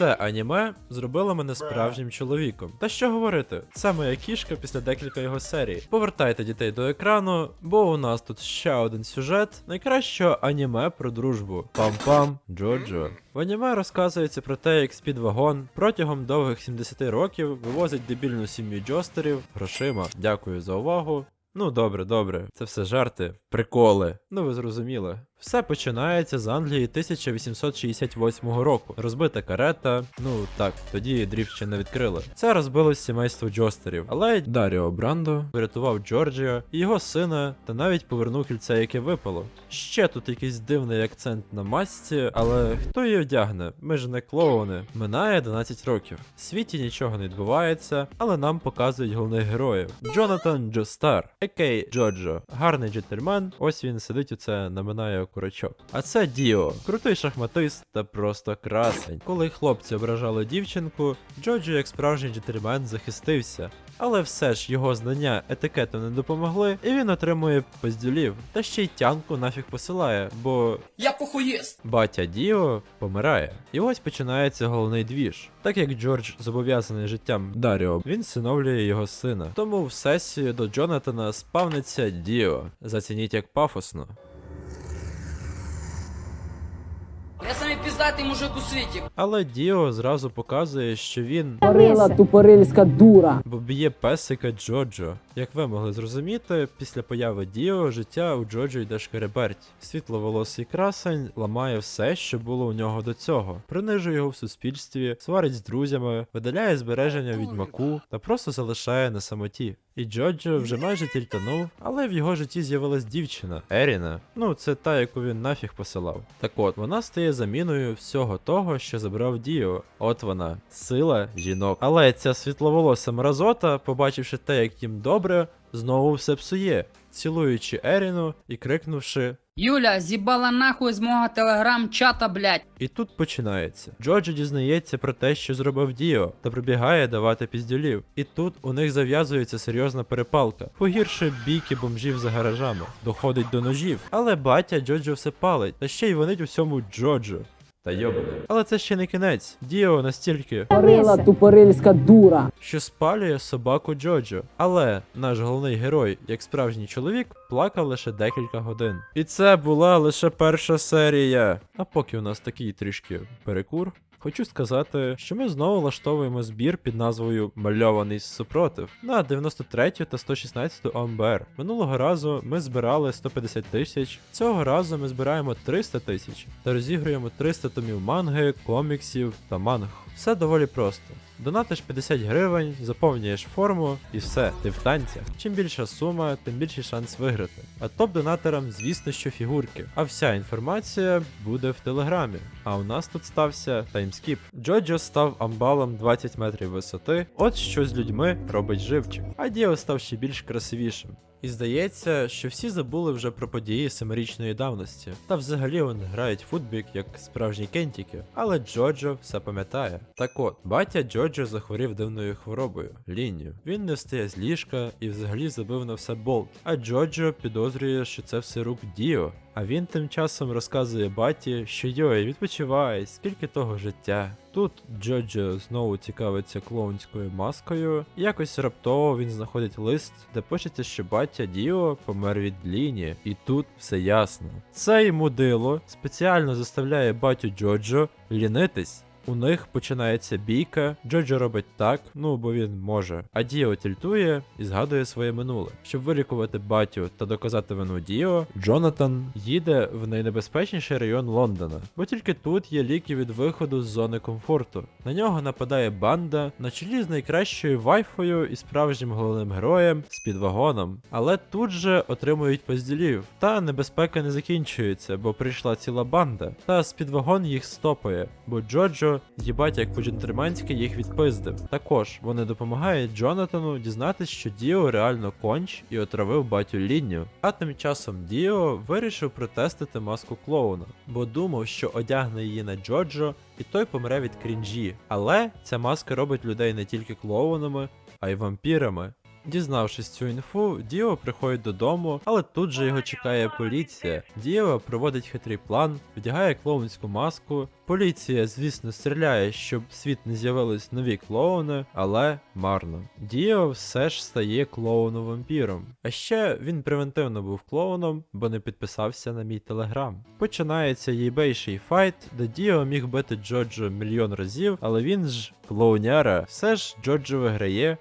Це аніме зробило мене справжнім чоловіком. Та що говорити, це моя кішка після декілька його серій. Повертайте дітей до екрану, бо у нас тут ще один сюжет найкращого аніме про дружбу. Пам-пам, Джоджо. В аніме розказується про те, як спідвагон протягом довгих 70 років вивозить дебільну сім'ю джостерів грошима. Дякую за увагу. Ну, добре, добре, це все жарти, приколи. Ну ви зрозуміли. Все починається з Англії 1868 року. Розбита карета. Ну так, тоді дріфт ще не відкрили. Це розбилось сімейство Джостерів. Але Даріо Брандо врятував Джорджіо і його сина, та навіть повернув кільце, яке випало. Ще тут якийсь дивний акцент на масці, але хто її одягне? Ми ж не клоуни. Минає 11 років. В світі нічого не відбувається, але нам показують головних героїв. Джонатан Джостар, Екей Джоджо, гарний джентльмен. Ось він сидить у це наминає курочок. А це Діо, крутий шахматист та просто красень. Коли хлопці ображали дівчинку, Джоджо, як справжній джентльмен, захистився. Але все ж його знання етикету не допомогли, і він отримує пиздюлів. Та ще й тянку нафіг посилає, бо Я похуїст. Батя Діо помирає. І ось починається головний двіж. Так як Джордж зобов'язаний життям Даріо, він всиновлює його сина. Тому в сесію до Джонатана спавниться Діо. Зацініть як пафосно. Піздатий мужик у світі. Але Діо зразу показує, що він Тупорила тупорильська дура. бо б'є песика Джоджо. Як ви могли зрозуміти, після появи Діо життя у Джоджо йде шкереберть. Світловолосий красень ламає все, що було у нього до цього, принижує його в суспільстві, сварить з друзями, видаляє збереження відьмаку та просто залишає на самоті. І Джоджо вже майже тільтанув, але в його житті з'явилась дівчина Еріна. Ну, це та, яку він нафіг посилав. Так от, вона стає заміною всього того, що забрав Діо. От вона, сила жінок. Але ця світловолоса мразота, побачивши те, як їм добре, знову все псує, цілуючи Еріну і крикнувши. Юля, зібала нахуй з мого телеграм-чата, блять. І тут починається. Джорджі дізнається про те, що зробив Діо, та прибігає давати піздюлів. І тут у них зав'язується серйозна перепалка. Погірше бійки бомжів за гаражами, доходить до ножів. Але батя Джоджо все палить, та ще й вонить усьому Джоджо. Та йобане. Але це ще не кінець. Діо настільки, Парила тупорильська дура. що спалює собаку Джоджо. Але наш головний герой, як справжній чоловік, плакав лише декілька годин. І це була лише перша серія. А поки у нас такий трішки перекур. Хочу сказати, що ми знову влаштовуємо збір під назвою Мальований супротив на 93 та 116 ОМБР. Минулого разу ми збирали 150 тисяч, цього разу ми збираємо 300 тисяч та розігруємо 300 томів манги, коміксів та манг. Все доволі просто. Донатиш 50 гривень, заповнюєш форму і все, ти в танцях. Чим більша сума, тим більший шанс виграти. А топ-донаторам, звісно, що фігурки. А вся інформація буде в телеграмі. А у нас тут стався таймскіп. Джоджо став амбалом 20 метрів висоти. От що з людьми робить живчик. А Діо став ще більш красивішим. І здається, що всі забули вже про події семирічної давності. Та взагалі вони грають футбік як справжні кентіки. Але Джоджо все пам'ятає. Так от, батя Джоджо захворів дивною хворобою лінію. Він не встає з ліжка і взагалі забив на все болт. А Джоджо підозрює, що це все рук Діо. А він тим часом розказує баті, що йой, відпочивай, скільки того життя. Тут Джоджо знову цікавиться клоунською маскою. І якось раптово він знаходить лист, де пишеться, що батя Діо помер від ліні, і тут все ясно. Цей мудило спеціально заставляє батю Джоджо лінитись. У них починається бійка, Джоджо робить так, ну бо він може. А Діо тільтує і згадує своє минуле. Щоб вилікувати батю та доказати вину Діо, Джонатан їде в найнебезпечніший район Лондона, бо тільки тут є ліки від виходу з зони комфорту. На нього нападає банда на чолі з найкращою вайфою і справжнім головним героєм з підвагоном. Але тут же отримують позділів. Та небезпека не закінчується, бо прийшла ціла банда. Та спідвагон їх стопає, бо Джоджо, їбать як по-джентльменськи їх відпиздив. Також вони допомагають Джонатану дізнатись, що Діо реально конч і отравив батю лінню. А тим часом Діо вирішив протестити маску клоуна, бо думав, що одягне її на Джоджо, і той помре від крінжі. Але ця маска робить людей не тільки клоунами, а й вампірами. Дізнавшись цю інфу, Діо приходить додому, але тут же його чекає поліція. Діо проводить хитрий план, вдягає клоунську маску. Поліція, звісно, стріляє, щоб в світ не з'явились нові клоуни, але марно. Діо все ж стає клоуном-вампіром. А ще він превентивно був клоуном, бо не підписався на мій телеграм. Починається їбейший файт, де Діо міг бити Джоджо мільйон разів, але він ж клоуняра. Все ж Джоджо виграє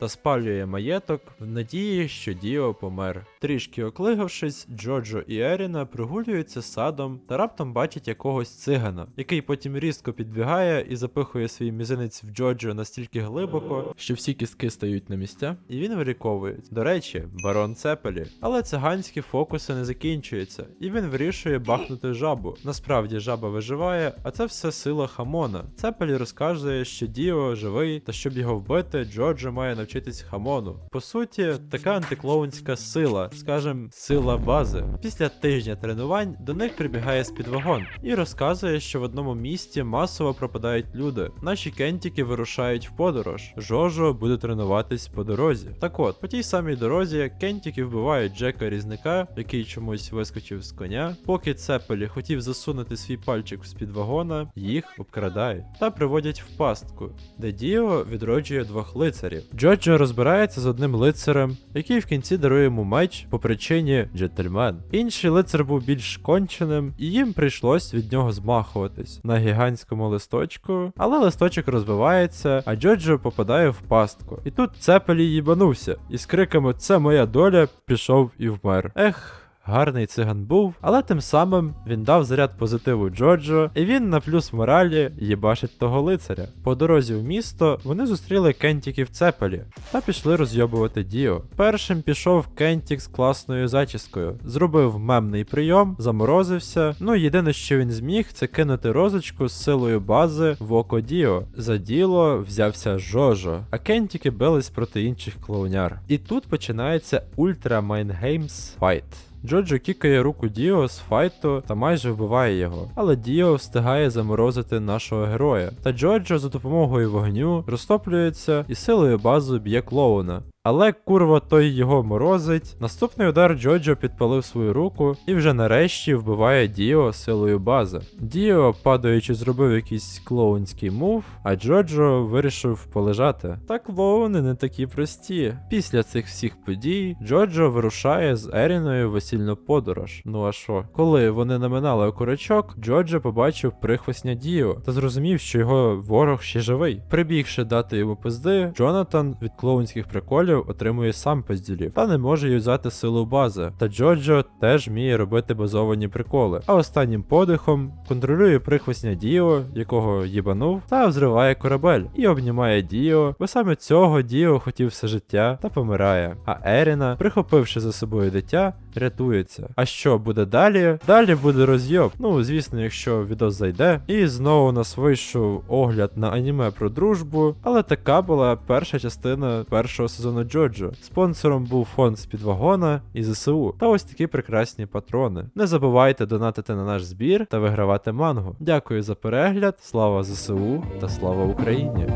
та спалює маєток в надії, що Діо помер. Трішки оклигавшись, Джоджо і Еріна прогулюються садом та раптом бачать якогось цигана, який потім різко підбігає і запихує свій мізинець в Джоджо настільки глибоко, що всі кістки стають на місця, і він виріковує. До речі, барон Цепелі. Але циганські фокуси не закінчуються, і він вирішує бахнути жабу. Насправді жаба виживає, а це все сила Хамона. Цепелі розказує, що Діо живий, та щоб його вбити, Джоджо має навчитись Хамону. По суті, така антиклоунська сила, скажем, сила бази. Після тижня тренувань до них прибігає спідвагон і розказує, що в одному місті масово пропадають люди. Наші кентіки вирушають в подорож. Жожо буде тренуватись по дорозі. Так от, по тій самій дорозі кентіки вбивають Джека Різника, який чомусь вискочив з коня. Поки Цепелі хотів засунути свій пальчик в спідвагона, їх обкрадають та приводять в пастку, де Діо відроджує двох лицарів. Джоджо розбирається з одним лицарем, який в кінці дарує йому меч по причині джентльмен. Інший лицар був більш конченим, і їм прийшлось від нього змахуватись на гігантському листочку, але листочок розбивається, а Джоджо попадає в пастку. І тут Цепелі їбанувся, і з криками Це моя доля пішов і вмер. Ех. Гарний циган був, але тим самим він дав заряд позитиву Джоджо, і він на плюс моралі їбашить того лицаря. По дорозі в місто вони зустріли Кентіків Цепелі та пішли розйобувати Діо. Першим пішов Кентік з класною зачіскою, зробив мемний прийом, заморозився. Ну єдине, що він зміг, це кинути розочку з силою бази в око Діо. За діло взявся Жожо, а Кентіки бились проти інших клоуняр. І тут починається Ультра Майнгеймс Файт. Джоджо кікає руку Діо з файту та майже вбиває його, але Діо встигає заморозити нашого героя. Та Джоджо за допомогою вогню розтоплюється і силою базу б'є клоуна. Але курва той його морозить. Наступний удар Джоджо підпалив свою руку і вже нарешті вбиває Діо силою бази. Діо, падаючи, зробив якийсь клоунський мув, а Джоджо вирішив полежати. Та клоуни не такі прості. Після цих всіх подій Джоджо вирушає з Еріною весільну подорож. Ну а що? Коли вони наминали окурочок, Джоджо побачив прихвостня Діо та зрозумів, що його ворог ще живий. Прибігши дати йому пизди, Джонатан від клоунських приколів отримує сам пизділів та не може юзати силу бази. Та Джоджо теж вміє робити базовані приколи. А останнім подихом контролює прихвостня Діо, якого їбанув, та взриває корабель і обнімає Діо, бо саме цього Діо хотів все життя та помирає. А Еріна, прихопивши за собою дитя, рятується. А що буде далі? Далі буде розйоб. Ну, звісно, якщо відос зайде. І знову нас вийшов огляд на аніме про дружбу, але така була перша частина першого сезону Джоджо. Спонсором був фонд Спідвагона і ЗСУ. Та ось такі прекрасні патрони. Не забувайте донатити на наш збір та вигравати мангу. Дякую за перегляд, слава ЗСУ та слава Україні!